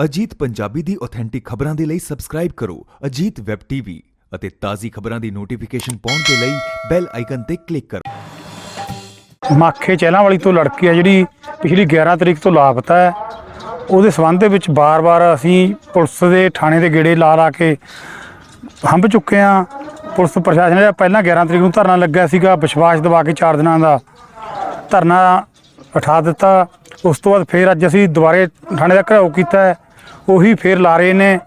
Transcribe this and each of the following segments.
ਅਜੀਤ ਪੰਜਾਬੀ ਦੀ authentic ਖਬਰਾਂ ਦੇ ਲਈ ਸਬਸਕ੍ਰਾਈਬ ਕਰੋ ਅਜੀਤ ਵੈਬ ਟੀਵੀ ਅਤੇ ਤਾਜ਼ੀ ਖਬਰਾਂ ਦੀ ਨੋਟੀਫਿਕੇਸ਼ਨ ਪਾਉਣ ਦੇ ਲਈ ਬੈਲ ਆਈਕਨ ਤੇ ਕਲਿੱਕ ਕਰੋ। ਮਾਖੇ ਚਹਿਲਾਂ ਵਾਲੀ ਤੋਂ ਲੜਕੀ ਹੈ ਜਿਹੜੀ ਪਿਛਲੀ 11 ਤਰੀਕ ਤੋਂ ਲਾਪਤਾ ਹੈ। ਉਹਦੇ ਸਬੰਧ ਦੇ ਵਿੱਚ ਬਾਰ-ਬਾਰ ਅਸੀਂ ਪੁਲਿਸ ਦੇ ਥਾਣੇ ਦੇ ਗੇੜੇ ਲਾ ਲਾ ਕੇ ਹੰਭ ਚੁੱਕੇ ਆ ਪੁਲਿਸ ਪ੍ਰਸ਼ਾਸਨ ਦਾ ਪਹਿਲਾਂ 11 ਤਰੀਕ ਨੂੰ ਧਰਨਾ ਲੱਗਿਆ ਸੀਗਾ, ਵਿਸ਼ਵਾਸ ਦਿਵਾ ਕੇ 4 ਦਿਨਾਂ ਦਾ ਧਰਨਾ ਉਠਾ ਦਿੱਤਾ। ਉਸ ਤੋਂ ਬਾਅਦ ਫੇਰ ਅੱਜ ਅਸੀਂ ਦੁਬਾਰੇ ਥਾਣੇ ਦਾ ਘਰਾਓ ਕੀਤਾ ਹੈ। ਉਹੀ ਫੇਰ ਲਾ ਰਹੇ ਨੇ।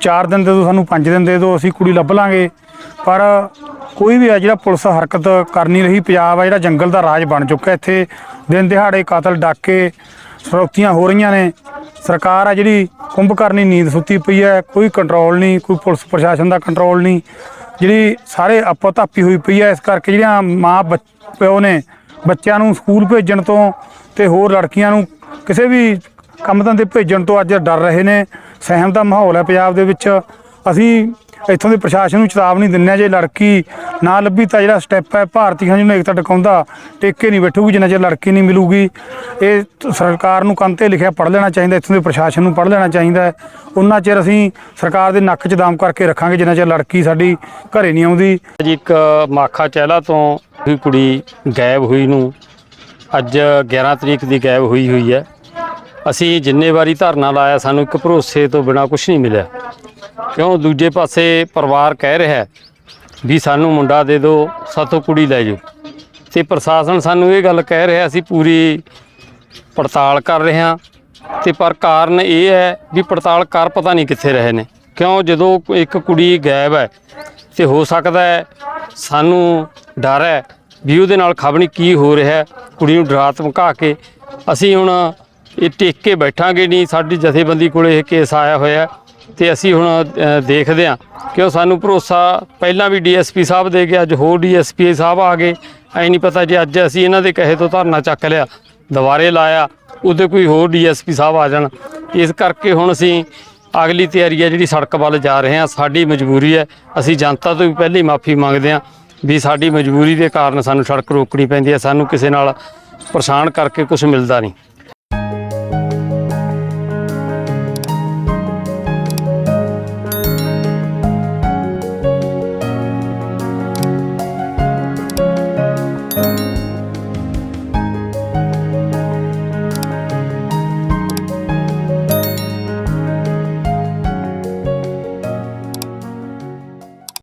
4 ਦਿਨ ਦੇ ਦਿਓ ਸਾਨੂੰ 5 ਦਿਨ ਦੇ ਦਿਓ ਅਸੀਂ ਕੁੜੀ ਲੱਭ ਲਾਂਗੇ। ਪਰ ਕੋਈ ਵੀ ਆ ਜਿਹੜਾ ਪੁਲਿਸ ਹਰਕਤ ਕਰ ਨਹੀਂ ਰਹੀ। ਪੰਜਾਬ ਆ ਜਿਹੜਾ ਜੰਗਲ ਦਾ ਰਾਜ ਬਣ ਚੁੱਕਾ ਇੱਥੇ। ਦਿਨ ਦਿਹਾੜੇ ਕਾਤਲ ਡਾਕੇ ਸਰੋਤੀਆਂ ਹੋ ਰਹੀਆਂ ਨੇ। ਸਰਕਾਰ ਆ ਜਿਹੜੀ ਕੁੰਭਕਰਨੀ ਨੀਂਦ ਸੁੱਤੀ ਪਈ ਹੈ। ਕੋਈ ਕੰਟਰੋਲ ਨਹੀਂ, ਕੋਈ ਪੁਲਿਸ ਪ੍ਰਸ਼ਾਸਨ ਦਾ ਕੰਟਰੋਲ ਨਹੀਂ। ਜਿਹੜੀ ਸਾਰੇ ਆਪੋ ਧਾਪੀ ਹੋਈ ਪਈ ਹੈ, ਇਸ ਕਰਕੇ ਜਿਹੜੀਆਂ ਮਾਂ, ਬੱਚ- ਪਿਓ ਨੇ ਬੱਚਿਆਂ ਨੂੰ ਸਕੂਲ ਭੇਜਣ ਤੋਂ ਤੇ ਹੋਰ ਲੜਕੀਆਂ ਨੂੰ ਕਿਸੇ ਵੀ ਕੰਮ ਧੰਦੇ ਭੇਜਣ ਤੋਂ ਅੱਜ ਡਰ ਰਹੇ ਨੇ। ਸਹਿਮ ਦਾ ਮਾਹੌਲ ਹੈ ਪੰਜਾਬ ਦੇ ਵਿੱਚ। ਅਸੀਂ ਇੱਥੋਂ ਦੇ ਪ੍ਰਸ਼ਾਸਨ ਨੂੰ ਚੇਤਾਵਨੀ ਦਿੰਦੇ ਹਾਂ, ਜੇ ਲੜਕੀ ਨਾ ਲੱਭੀ ਤਾਂ ਜਿਹੜਾ ਸਟੈਪ ਹੈ, ਭਾਰਤੀ ਭਾਰਤੀਆਂ ਨੂੰ ਏਕਤਾ ਟਿਕਾਉਂਦਾ ਟੇਕੇ ਨਹੀਂ ਬੈਠੂਗੀ, ਜਿੰਨਾ ਚਿਰ ਲੜਕੀ ਨਹੀਂ ਮਿਲੂਗੀ। ਇਹ ਸਰਕਾਰ ਨੂੰ ਕੰਨ ਤੇ ਲਿਖਿਆ ਪੜ੍ਹ ਲੈਣਾ ਚਾਹੀਦਾ, ਇੱਥੋਂ ਦੇ ਪ੍ਰਸ਼ਾਸਨ ਨੂੰ ਪੜ੍ਹ ਲੈਣਾ ਚਾਹੀਦਾ ਉਹਨਾਂ ਚਿਰ ਅਸੀਂ ਸਰਕਾਰ ਦੇ ਨੱਕ 'ਚ ਦਾਮ ਕਰਕੇ ਰੱਖਾਂਗੇ, ਜਿੰਨਾ ਚਿਰ ਲੜਕੀ ਸਾਡੀ ਘਰੇ ਨਹੀਂ ਆਉਂਦੀ। ਜੀ ਇੱਕ ਮਾਖਾ ਚਹਿਲਾ ਤੋਂ ਵੀ ਕੁੜੀ ਗਾਇਬ ਹੋਈ ਨੂੰ ਅੱਜ 11 ਤਰੀਕ ਦੀ ਗਾਇਬ ਹੋਈ ਹੋਈ ਹੈ। ਅਸੀਂ ਜਿੰਨੇ ਵਾਰੀ ਧਰਨਾ ਲਾਇਆ, ਸਾਨੂੰ ਇੱਕ ਭਰੋਸੇ ਤੋਂ ਬਿਨਾ ਕੁਝ ਨਹੀਂ ਮਿਲਿਆ। ਕਿਉਂ? ਦੂਜੇ ਪਾਸੇ ਪਰਿਵਾਰ ਕਹਿ ਰਿਹਾ ਵੀ ਸਾਨੂੰ ਮੁੰਡਾ ਦੇ ਦਿਓ, ਸਾਥੋਂ ਕੁੜੀ ਲੈ ਜਾਓ। ਤੇ ਪ੍ਰਸ਼ਾਸਨ ਸਾਨੂੰ ਇਹ ਗੱਲ ਕਹਿ ਰਿਹਾ, ਅਸੀਂ ਪੂਰੀ ਪੜਤਾਲ ਕਰ ਰਹੇ ਹਾਂ। ਤੇ ਪਰ ਕਾਰਨ ਇਹ ਹੈ ਵੀ ਪੜਤਾਲ ਕਰ ਪਤਾ ਨਹੀਂ ਕਿੱਥੇ ਰਹੇ ਨੇ। ਕਿਉਂ? ਜਦੋਂ ਇੱਕ ਕੁੜੀ ਗਾਇਬ ਹੈ ਤੇ ਹੋ ਸਕਦਾ ਹੈ ਸਾਨੂੰ ਡਰ ਹੈ ਵੀ ਉਹਦੇ ਨਾਲ ਖਬਣੀ ਕੀ ਹੋ ਰਿਹਾ, ਕੁੜੀ ਨੂੰ ਡਰਾ ਧਮਕਾ ਕੇ। ਅਸੀਂ ਹੁਣ ਇਹ ਟਿਕ ਕੇ ਬੈਠਾਂਗੇ ਨਹੀਂ, ਸਾਡੀ ਜਥੇਬੰਦੀ ਕੋਲੇ ਇਹ ਕੇਸ ਆਇਆ ਹੋਇਆ ਹੈ ਤੇ ਅਸੀਂ ਹੁਣ ਦੇਖਦੇ ਹਾਂ। ਕਿ ਉਹ ਸਾਨੂੰ ਭਰੋਸਾ ਪਹਿਲਾਂ ਵੀ ਡੀਐਸਪੀ ਸਾਹਿਬ ਦੇ ਕੇ ਅੱਜ ਹੋਰ ਡੀਐਸਪੀ ਸਾਹਿਬ ਆ ਗਏ। ਐ ਨਹੀਂ ਪਤਾ ਜੇ ਅੱਜ ਅਸੀਂ ਇਹਨਾਂ ਦੇ ਕਹੇ ਤੋਂ ਧਰਨਾ ਚੱਕ ਲਿਆ, ਦੁਬਾਰੇ ਲਾਇਆ, ਉਹਦੇ ਕੋਈ ਹੋਰ ਡੀਐਸਪੀ ਸਾਹਿਬ ਆ ਜਾਣ। ਇਸ ਕਰਕੇ ਹੁਣ ਅਸੀਂ ਅਗਲੀ ਤਿਆਰੀ ਹੈ ਜਿਹੜੀ ਸੜਕ ਵੱਲ ਜਾ ਰਹੇ ਹਾਂ, ਸਾਡੀ ਮਜਬੂਰੀ ਹੈ। ਅਸੀਂ ਜਨਤਾ ਤੋਂ ਵੀ ਪਹਿਲੇ ਮਾਫੀ ਮੰਗਦੇ ਹਾਂ ਵੀ ਸਾਡੀ ਮਜਬੂਰੀ ਦੇ ਕਾਰਨ ਸਾਨੂੰ ਸੜਕ ਰੋਕਣੀ ਪੈਂਦੀ ਹੈ, ਸਾਨੂੰ ਕਿਸੇ ਨਾਲ ਪਰੇਸ਼ਾਨ ਕਰਕੇ ਕੁਝ ਮਿਲਦਾ ਨਹੀਂ।